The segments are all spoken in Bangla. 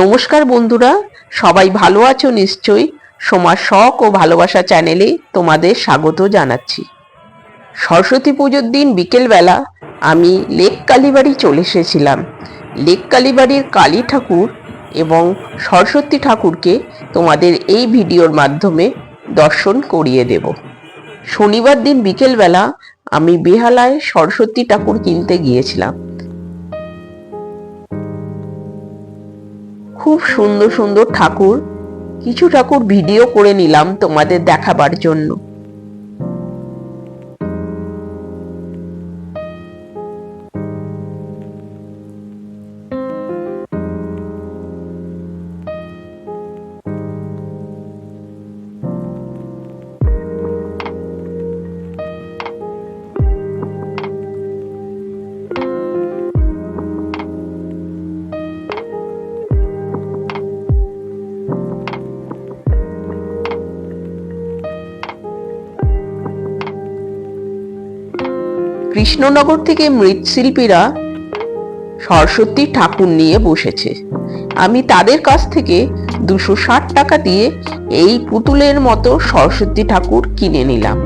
নমস্কার বন্ধুরা, সবাই ভালো আছো নিশ্চয়ই? সোমার শখ ও ভালোবাসা চ্যানেলে তোমাদের স্বাগত জানাচ্ছি। সরস্বতী পুজোর দিন বিকেলবেলা আমি লেক কালীবাড়ি চলে এসেছিলাম। লেক কালীবাড়ির কালী ঠাকুর এবং সরস্বতী ঠাকুরকে তোমাদের এই ভিডিওর মাধ্যমে দর্শন করিয়ে দেব। শনিবার দিন বিকেলবেলা আমি বেহালায় সরস্বতী ঠাকুর কিনতে গিয়েছিলাম। খুব সুন্দর সুন্দর ঠাকুর। কিছু ঠাকুর ভিডিও করে নিলাম তোমাদের দেখাবার জন্য। কৃষ্ণনগর থেকে মৃৎশিল্পীরা সরস্বতী ঠাকুর নিয়ে বসেছে। আমি তাদের কাছ থেকে দুশো ষাট টাকা দিয়ে এই পুতুলের মতো সরস্বতী ঠাকুর কিনে নিলাম।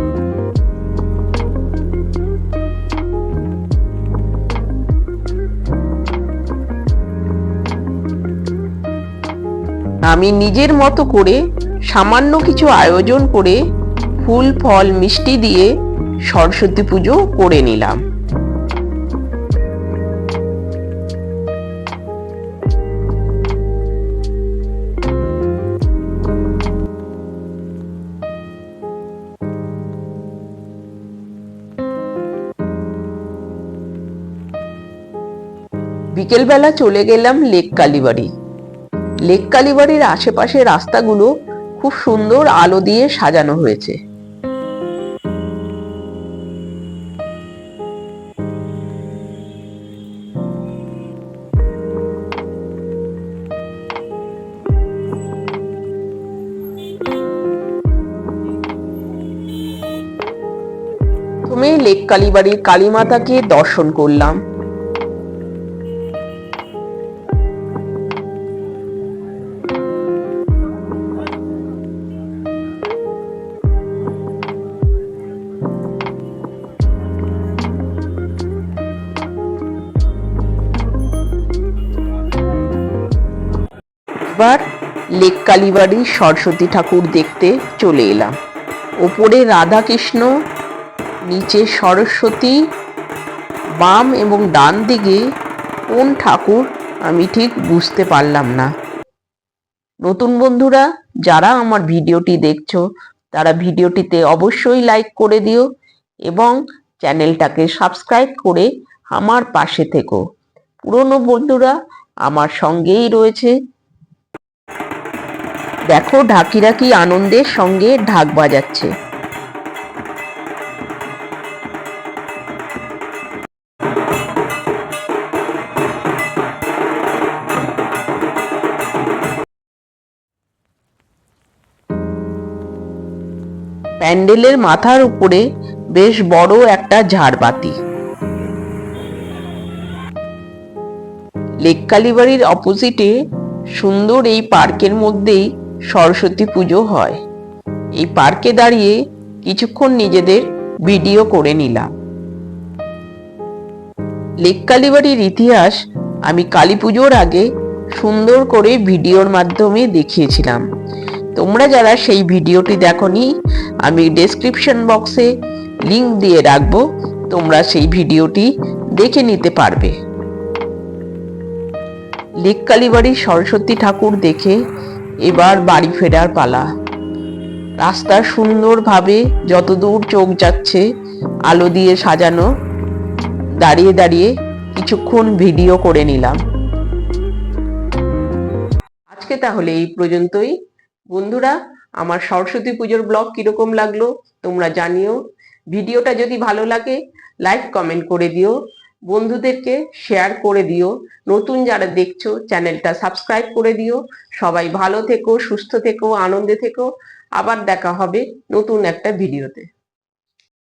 আমি নিজের মতো করে সামান্য কিছু আয়োজন করে ফুল, ফল, মিষ্টি দিয়ে সরস্বতী পুজো করে নিলাম। বিকেলবেলা চলে গেলাম লেক কালীবাড়ি। লেক কালীবাড়ির আশেপাশে রাস্তাগুলো খুব সুন্দর আলো দিয়ে সাজানো হয়েছে। প্রথমে লেক কালীবাড়ির কালীমাতাকে দর্শন করলাম। এবার লেক কালীবাড়ির সরস্বতী ঠাকুর দেখতে চলে এলাম। ওপরে রাধাকৃষ্ণ নিচে সরস্বতী, বাম এবং ডান দিকে কোন ঠাকুর আমি ঠিক বুঝতে পারলাম না। নতুন বন্ধুরা, যারা আমার ভিডিওটি দেখছ, তারা ভিডিওটিতে অবশ্যই লাইক করে দিও এবং চ্যানেলটাকে সাবস্ক্রাইব করে আমার পাশে থেকো। পুরনো বন্ধুরা, আমার সঙ্গেই রয়েছে। দেখো, ঢাকিরা কি আনন্দের সঙ্গে ঢাক বাজাচ্ছে। প্যান্ডেলের মাথার উপরে বেশ বড় একটা ঝাড়বাতি। লেক কালীবাড়ির অপোজিটে সুন্দর এই পার্কের মধ্যেই সরস্বতী পুজো হয়। এই পার্কে দাঁড়িয়ে কিছুক্ষণ নিজেদের ভিডিও করে নিলাম। লেক কালীবাড়ির ইতিহাস আমি কালী পুজোর আগে সুন্দর করে ভিডিওর মাধ্যমে দেখিয়েছিলাম। তোমরা যারা সেই ভিডিওটি দেখনি, আমি ডেসক্রিপশন বক্সে লিংক দিয়ে রাখব, তোমরা সেই ভিডিওটি দেখে নিতে পারবে। লেক কালীবাড়ির সরস্বতী ঠাকুর দেখে এবার বাড়ি ফেরার পালা। রাস্তা সুন্দরভাবে যতদূর চোখ যাচ্ছে, আলো দিয়ে সাজানো, দাঁড়িয়ে দাঁড়িয়ে কিছুক্ষণ ভিডিও করে নিলাম। আজকে তাহলে এই পর্যন্তই। বন্ধুরা, আমার সরস্বতী পুজোর ব্লগ কীরকম লাগল তোমরা জানিও। ভিডিওটা যদি ভালো লাগে লাইক কমেন্ট করে দিও। বন্ধুদেরকে শেয়ার করে দিও। নতুন যারা দেখছ, চ্যানেলটা সাবস্ক্রাইব করে দিও। সবাই ভালো থেকো, সুস্থ থেকো, আনন্দে থেকো। আবার দেখা হবে নতুন একটা ভিডিওতে।